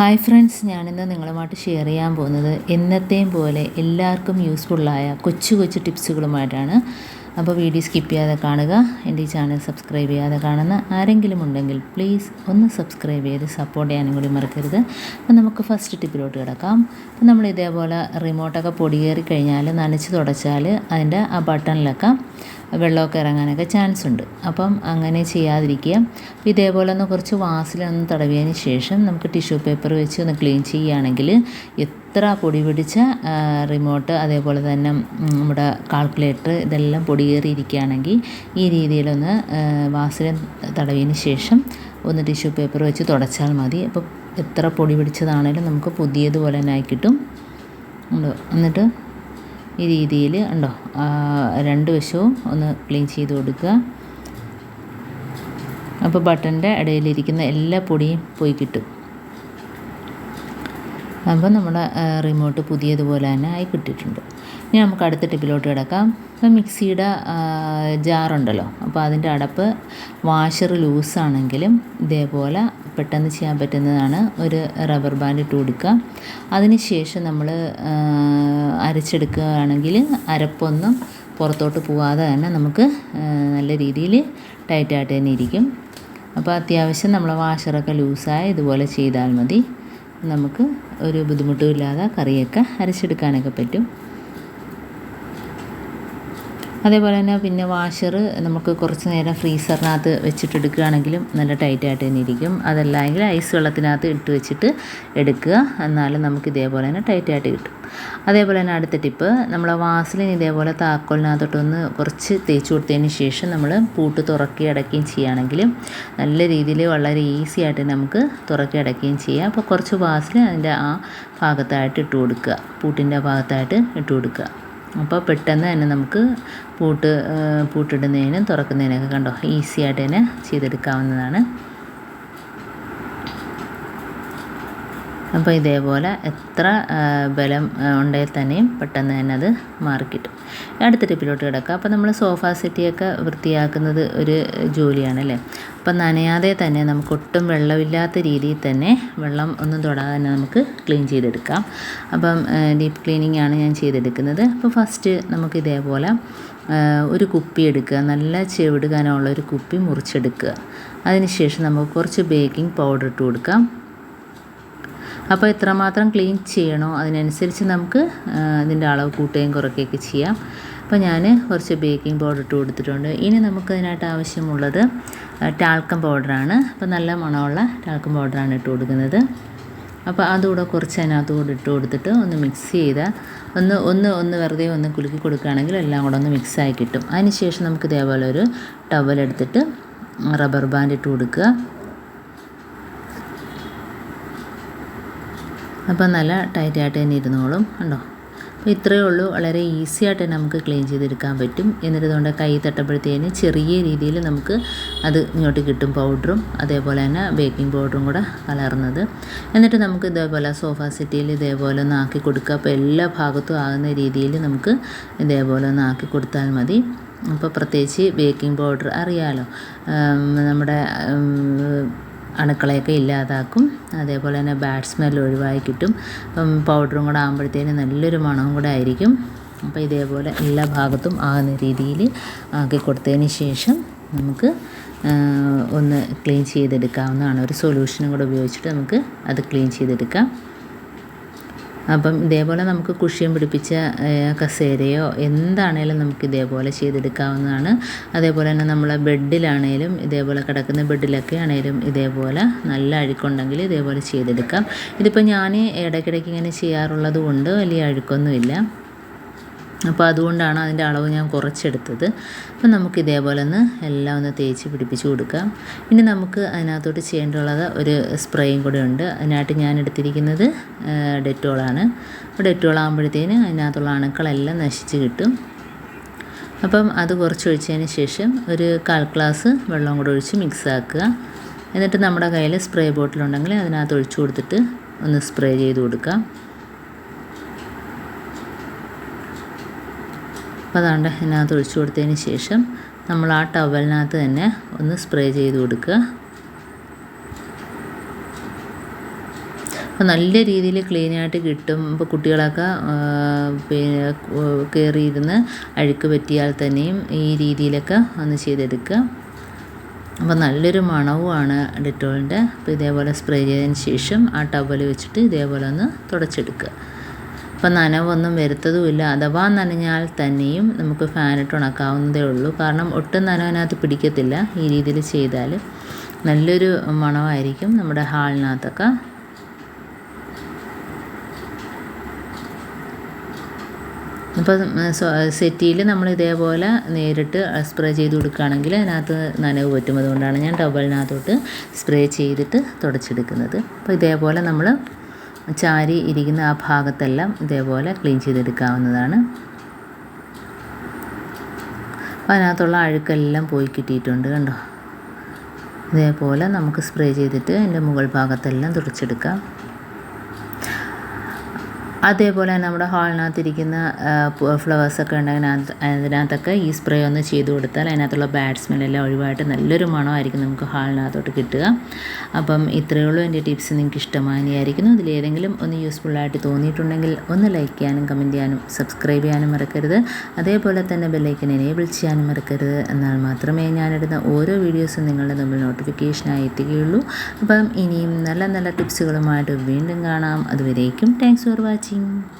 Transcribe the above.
Hi friends ഞാനിന്ന് നിങ്ങളുമായിട്ട് share ചെയ്യാൻ പോകുന്നത് എന്നത്തെയും പോലെ എല്ലാവർക്കും യൂസ്ഫുള്ളായ കൊച്ചു കൊച്ചു ടിപ്സുകളുമായിട്ടാണ് അപ്പോൾ വീഡിയോ സ്കിപ്പ് ചെയ്യാതെ കാണുക എന്റെ ഈ ചാനൽ സബ്സ്ക്രൈബ് ചെയ്യാതെ കാണുന്ന ആരെങ്കിലും ഉണ്ടെങ്കിൽ പ്ലീസ് ഒന്ന് സബ്സ്ക്രൈബ് ചെയ്ത് സപ്പോർട്ട് ചെയ്യാനും കൂടി മറക്കരുത്. അപ്പോൾ നമുക്ക് ഫസ്റ്റ് ടിപ്പിലോട്ട് കിടക്കാം. അപ്പോൾ നമ്മൾ ഇതേപോലെ റിമോട്ടൊക്കെ പൊടിയേറി കഴിഞ്ഞാൽ നനച്ച് തുടച്ചാൽ അതിന്റെ ആ ബട്ടണിലൊക്കെ വെള്ളമൊക്കെ ഇറങ്ങാനൊക്കെ ചാൻസ് ഉണ്ട്. അപ്പം അങ്ങനെ ചെയ്യാതിരിക്കുക. അപ്പോൾ ഇതേപോലെ ഒന്ന് കുറച്ച് വാസിലൊന്ന് തടവിയതിന് ശേഷം നമുക്ക് ടിഷ്യൂ പേപ്പർ വെച്ച് ഒന്ന് ക്ലീൻ ചെയ്യുകയാണെങ്കിൽ എത്ര പൊടി പിടിച്ച റിമോട്ട് അതേപോലെ തന്നെ നമ്മുടെ കാൽക്കുലേറ്റർ ഇതെല്ലാം പൊടിയേറിയിരിക്കുകയാണെങ്കിൽ ഈ രീതിയിലൊന്ന് വാസിലൻ തടവിയതിന് ശേഷം ഒന്ന് ടിഷ്യൂ പേപ്പർ വെച്ച് തുടച്ചാൽ മതി. അപ്പോൾ എത്ര പൊടി പിടിച്ചതാണേലും നമുക്ക് പുതിയതുപോലെ തന്നെ ആയി കിട്ടും. എന്നിട്ട് ഈ രീതിയിൽ ഉണ്ടോ രണ്ട് വശവും ഒന്ന് ക്ലീൻ ചെയ്ത് കൊടുക്കുക. അപ്പോൾ ബട്ടന്റെ ഇടയിലിരിക്കുന്ന എല്ലാ പൊടിയും പോയി കിട്ടും. അപ്പോൾ നമ്മുടെ റിമോട്ട് പുതിയതുപോലെ തന്നെ ആയി കിട്ടിയിട്ടുണ്ട്. ഇനി നമുക്ക് അടുത്ത ടിപ്പിലോട്ട് കിടക്കാം. ഇപ്പം മിക്സിയുടെ ജാറുണ്ടല്ലോ അപ്പോൾ അതിന്റെ അടപ്പ് വാഷർ ലൂസാണെങ്കിലും ഇതേപോലെ പെട്ടെന്ന് ചെയ്യാൻ പറ്റുന്നതാണ് ഒരു റബ്ബർ ബാൻഡ് ഇട്ട് കൊടുക്കുക. അതിന് ശേഷം നമ്മൾ അരച്ചെടുക്കുകയാണെങ്കിൽ അരപ്പൊന്നും പുറത്തോട്ട് പോവാതെ തന്നെ നമുക്ക് നല്ല രീതിയിൽ ടൈറ്റായിട്ട് തന്നെ ഇരിക്കും. അപ്പോൾ അത്യാവശ്യം നമ്മൾ വാഷറൊക്കെ ലൂസായി ഇതുപോലെ ചെയ്താൽ മതി. നമുക്ക് ഒരു ബുദ്ധിമുട്ടുമില്ലാതെ കറിയൊക്കെ അരച്ചെടുക്കാനൊക്കെ പറ്റും. അതേപോലെ തന്നെ പിന്നെ വാഷർ നമുക്ക് കുറച്ച് നേരം ഫ്രീസറിനകത്ത് വെച്ചിട്ടെടുക്കുകയാണെങ്കിലും നല്ല ടൈറ്റായിട്ട് തന്നെ ഇരിക്കും. അതല്ലെങ്കിൽ ഐസ് വെള്ളത്തിനകത്ത് ഇട്ട് വെച്ചിട്ട് എടുക്കുക. എന്നാലും നമുക്ക് ഇതേപോലെ തന്നെ ടൈറ്റായിട്ട് കിട്ടും. അതേപോലെ തന്നെ അടുത്ത ടിപ്പ് നമ്മൾ വാസലിൻ ഇതേപോലെ താക്കോലിനകത്തോട്ടൊന്ന് കുറച്ച് തേച്ച് കൊടുത്തതിന് ശേഷം നമ്മൾ പൂട്ട് തുറക്കി അടയ്ക്കുകയും ചെയ്യുകയാണെങ്കിൽ നല്ല രീതിയിൽ വളരെ ഈസി ആയിട്ട് നമുക്ക് തുറക്കി അടയ്ക്കുകയും ചെയ്യാം. അപ്പോൾ കുറച്ച് വാസലിൻ അതിന്റെ ആ ഭാഗത്തായിട്ട് ഇട്ട് കൊടുക്കുക. പൂട്ടിന്റെ ഭാഗത്തായിട്ട് ഇട്ട് കൊടുക്കുക. അപ്പോൾ പെട്ടെന്ന് തന്നെ നമുക്ക് പൂട്ട് പൂട്ടിടുന്നതിനും തുറക്കുന്നതിനൊക്കെ കണ്ടോ? ഈസി ആയിട്ട് തന്നെ ചെയ്തെടുക്കാവുന്നതാണ്. അപ്പോൾ ഇതേപോലെ എത്ര ബലം ഉണ്ടെങ്കിൽ തന്നെയും പെട്ടെന്ന് തന്നെ അത് മാറിക്കിട്ടും. അടുത്ത ടിപ്പിലോട്ട് കിടക്കുക അപ്പോൾ നമ്മൾ സോഫ സെറ്റിയൊക്കെ വൃത്തിയാക്കുന്നത് ഒരു ജോലിയാണല്ലേ? അപ്പം നനയാതെ തന്നെ നമുക്ക് ഒട്ടും വെള്ളമില്ലാത്ത രീതിയിൽ തന്നെ വെള്ളം ഒന്നും തൊടാതെ തന്നെ നമുക്ക് ക്ലീൻ ചെയ്തെടുക്കാം. അപ്പം ഡീപ്പ് ക്ലീനിങ് ആണ് ഞാൻ ചെയ്തെടുക്കുന്നത്. അപ്പോൾ ഫസ്റ്റ് നമുക്ക് ഇതേപോലെ ഒരു കുപ്പി എടുക്കുക. നല്ല ചെവിടുകാനുള്ള ഒരു കുപ്പി മുറിച്ചെടുക്കുക. അതിനുശേഷം നമുക്ക് കുറച്ച് ബേക്കിംഗ് പൗഡർ ഇട്ട് കൊടുക്കാം. അപ്പോൾ എത്രമാത്രം ക്ലീൻ ചെയ്യണോ അതിനനുസരിച്ച് നമുക്ക് അതിന്റെ അളവ് കൂട്ടുകയും കുറയ്ക്കുകയൊക്കെ ചെയ്യാം. അപ്പോൾ ഞാൻ കുറച്ച് ബേക്കിംഗ് പൗഡർ ഇട്ട് കൊടുത്തിട്ടുണ്ട്. ഇനി നമുക്ക് അതിനായിട്ട് ആവശ്യമുള്ളത് ടാൽക്കം പൗഡറാണ് അപ്പോൾ നല്ല മണമുള്ള ടാൽക്കം പൗഡറാണ് ഇട്ട് കൊടുക്കുന്നത്. അപ്പോൾ അതുകൂടെ കുറച്ച് അതിനകത്ത് കൂടെ ഇട്ട് കൊടുത്തിട്ട് ഒന്ന് മിക്സ് ചെയ്ത് ഒന്ന് ഒന്ന് ഒന്ന് വെറുതെ ഒന്ന് കുലുക്കി കൊടുക്കുകയാണെങ്കിൽ എല്ലാം കൂടെ ഒന്ന് മിക്സായി കിട്ടും. അതിന് ശേഷം നമുക്ക് ഇതേപോലെ ഒരു ടവൽ എടുത്തിട്ട് റബ്ബർ ബാൻഡ് ഇട്ട് കൊടുക്കുക. അപ്പോൾ നല്ല ടൈറ്റായിട്ട് തന്നെ ഇരുന്നോളും കണ്ടോ? അപ്പോൾ ഇത്രയേ ഉള്ളൂ. വളരെ ഈസി ആയിട്ട് തന്നെ നമുക്ക് ക്ലീൻ ചെയ്തെടുക്കാൻ പറ്റും. എന്നിട്ട് കൈ തട്ടപ്പോഴത്തേന് ചെറിയ രീതിയിൽ നമുക്ക് അത് ഇങ്ങോട്ട് കിട്ടും പൗഡറും അതേപോലെ തന്നെ ബേക്കിംഗ് പൗഡറും കൂടെ കലർന്നത്. എന്നിട്ട് നമുക്ക് ഇതേപോലെ സോഫ സെറ്റിയിൽ ഇതേപോലെ ഒന്ന് ആക്കി കൊടുക്കുക. അപ്പോൾ എല്ലാ ഭാഗത്തും ആകുന്ന രീതിയിൽ നമുക്ക് ഇതേപോലെ ഒന്ന് ആക്കി കൊടുത്താൽ മതി. അപ്പോൾ പ്രത്യേകിച്ച് ബേക്കിംഗ് പൗഡർ അറിയാലോ. നമ്മുടെ അണുക്കളെയൊക്കെ ഇല്ലാതാക്കും. അതേപോലെ തന്നെ ബാഡ് സ്മെൽ ഒഴിവായി കിട്ടും. അപ്പം പൗഡറും കൂടെ ആകുമ്പോഴത്തേന് നല്ലൊരു മണവും കൂടെ ആയിരിക്കും. അപ്പോൾ ഇതേപോലെ എല്ലാ ഭാഗത്തും ആകുന്ന രീതിയിൽ ആക്കി കൊടുത്തതിന് ശേഷം നമുക്ക് ഒന്ന് ക്ലീൻ ചെയ്തെടുക്കാവുന്നതാണ്. ഒരു സൊല്യൂഷനും കൂടെ ഉപയോഗിച്ചിട്ട് നമുക്ക് അത് ക്ലീൻ ചെയ്തെടുക്കാം. അപ്പം ഇതേപോലെ നമുക്ക് കുഷ്യം പിടിപ്പിച്ച കസേരയോ എന്താണേലും നമുക്ക് ഇതേപോലെ ചെയ്തെടുക്കാവുന്നതാണ്. അതേപോലെ തന്നെ നമ്മളെ ബെഡിലാണേലും ഇതേപോലെ കിടക്കുന്ന ബെഡിലൊക്കെ ആണേലും ഇതേപോലെ നല്ല അഴുക്കുണ്ടെങ്കിൽ ഇതേപോലെ ചെയ്തെടുക്കാം. ഇതിപ്പോൾ ഞാൻ ഇടയ്ക്കിടയ്ക്ക് ഇങ്ങനെ ചെയ്യാറുള്ളത് കൊണ്ട് വലിയ അഴുക്കൊന്നുമില്ല. അപ്പോൾ അതുകൊണ്ടാണ് അതിന്റെ അളവ് ഞാൻ കുറച്ചെടുത്തത്. അപ്പം നമുക്ക് ഇതേപോലെ ഒന്ന് എല്ലാം ഒന്ന് തേച്ച് പിടിപ്പിച്ച് കൊടുക്കാം. പിന്നെ നമുക്ക് അതിനകത്തോട്ട് ചെയ്യേണ്ടുള്ളത് ഒരു സ്പ്രേയും കൂടെ ഉണ്ട്. അതിനായിട്ട് ഞാൻ എടുത്തിരിക്കുന്നത് ഡെറ്റോളാണ്. അപ്പോൾ ഡെറ്റോൾ ആകുമ്പോഴത്തേന് അതിനകത്തുള്ള അണുക്കളെല്ലാം നശിച്ച് കിട്ടും. അപ്പം അത് കുറച്ച് ഒഴിച്ചതിന് ശേഷം ഒരു കാൽ ഗ്ലാസ് വെള്ളം കൂടെ ഒഴിച്ച് മിക്സ് ആക്കുക. എന്നിട്ട് നമ്മുടെ കയ്യിൽ സ്പ്രേ ബോട്ടിലുണ്ടെങ്കിൽ അതിനകത്ത് ഒഴിച്ചു കൊടുത്തിട്ട് ഒന്ന് സ്പ്രേ ചെയ്ത് കൊടുക്കാം. അപ്പോൾ അതുകൊണ്ട് ഇതിനകത്ത് ഒഴിച്ചു കൊടുത്തതിന് ശേഷം നമ്മൾ ആ ടവലിനകത്ത് തന്നെ ഒന്ന് സ്പ്രേ ചെയ്ത് കൊടുക്കുക. അപ്പോൾ നല്ല രീതിയിൽ ക്ലീനായിട്ട് കിട്ടും. ഇപ്പോൾ കുട്ടികളൊക്കെ പിന്നെ കയറിയിരുന്ന് അഴുക്ക് പറ്റിയാൽ തന്നെയും ഈ രീതിയിലൊക്കെ ഒന്ന് ചെയ്തെടുക്കുക. അപ്പോൾ നല്ലൊരു മണവുമാണ് ഡെറ്റോളിന്റെ. അപ്പോൾ ഇതേപോലെ സ്പ്രേ ചെയ്തതിന് ശേഷം ആ ടവൽ വെച്ചിട്ട് ഇതേപോലെ ഒന്ന് തുടച്ചെടുക്കുക. അപ്പോൾ നനവൊന്നും വരുത്തതുമില്ല. അഥവാ നനഞ്ഞാൽ തന്നെയും നമുക്ക് ഫാനിട്ട് ഉണക്കാവുന്നതേ ഉള്ളൂ. കാരണം ഒട്ടും നനവിനകത്ത് പിടിക്കത്തില്ല. ഈ രീതിയിൽ ചെയ്താൽ നല്ലൊരു മണമായിരിക്കും നമ്മുടെ ഹാളിനകത്തൊക്കെ. അപ്പോൾ സെറ്റിയിൽ നമ്മൾ ഇതേപോലെ നേരിട്ട് സ്പ്രേ ചെയ്ത് കൊടുക്കുകയാണെങ്കിൽ അതിനകത്ത് നനവ് പറ്റും. അതുകൊണ്ടാണ് ഞാൻ ടവലിനകത്തോട്ട് സ്പ്രേ ചെയ്തിട്ട് തുടച്ചെടുക്കുന്നത്. അപ്പോൾ ഇതേപോലെ നമ്മൾ ചാരി ഇരിക്കുന്ന ആ ഭാഗത്തെല്ലാം ഇതേപോലെ ക്ലീൻ ചെയ്തെടുക്കാവുന്നതാണ്. അപ്പോൾ അതിനകത്തുള്ള അഴുക്കെല്ലാം പോയി കിട്ടിയിട്ടുണ്ട് കണ്ടോ? ഇതേപോലെ നമുക്ക് സ്പ്രേ ചെയ്തിട്ട് അതിന്റെ മുകൾ ഭാഗത്തെല്ലാം തുടച്ചെടുക്കാം. അതേപോലെ തന്നെ നമ്മുടെ ഹാളിനകത്തിരിക്കുന്ന ഫ്ലവേഴ്സൊക്കെ ഉണ്ടെങ്കിൽ അതിനകത്ത് അതിനകത്തൊക്കെ ഈ സ്പ്രേ ഒന്ന് ചെയ്ത് കൊടുത്താൽ അതിനകത്തുള്ള ബാഡ് സ്മെല്ലെല്ലാം ഒഴിവായിട്ട് നല്ലൊരു മണമായിരിക്കും നമുക്ക് ഹാളിനകത്തോട്ട് കിട്ടുക. അപ്പം ഇത്രയേ ഉള്ളൂ എന്റെ ടിപ്സ്. നിങ്ങൾക്ക് ഇഷ്ടമാനിയായിരിക്കുന്നു ഇതിലേതെങ്കിലും ഒന്ന് യൂസ്ഫുള്ളായിട്ട് തോന്നിയിട്ടുണ്ടെങ്കിൽ ഒന്ന് ലൈക്ക് ചെയ്യാനും കമന്റ് ചെയ്യാനും സബ്സ്ക്രൈബ് ചെയ്യാനും മറക്കരുത്. അതേപോലെ തന്നെ ബെല്ലൈക്കൻ എനേബിൾ ചെയ്യാനും മറക്കരുത്. എന്നാൽ മാത്രമേ ഞാനിടുന്ന ഓരോ വീഡിയോസും നിങ്ങളുടെ മുമ്പിൽ നോട്ടിഫിക്കേഷനായി എത്തുകയുള്ളൂ. അപ്പം ഇനിയും നല്ല നല്ല ടിപ്സുകളുമായിട്ട് വീണ്ടും കാണാം. അതുവരേക്കും താങ്ക്സ് ഫോർ വാച്ചിങ് 心。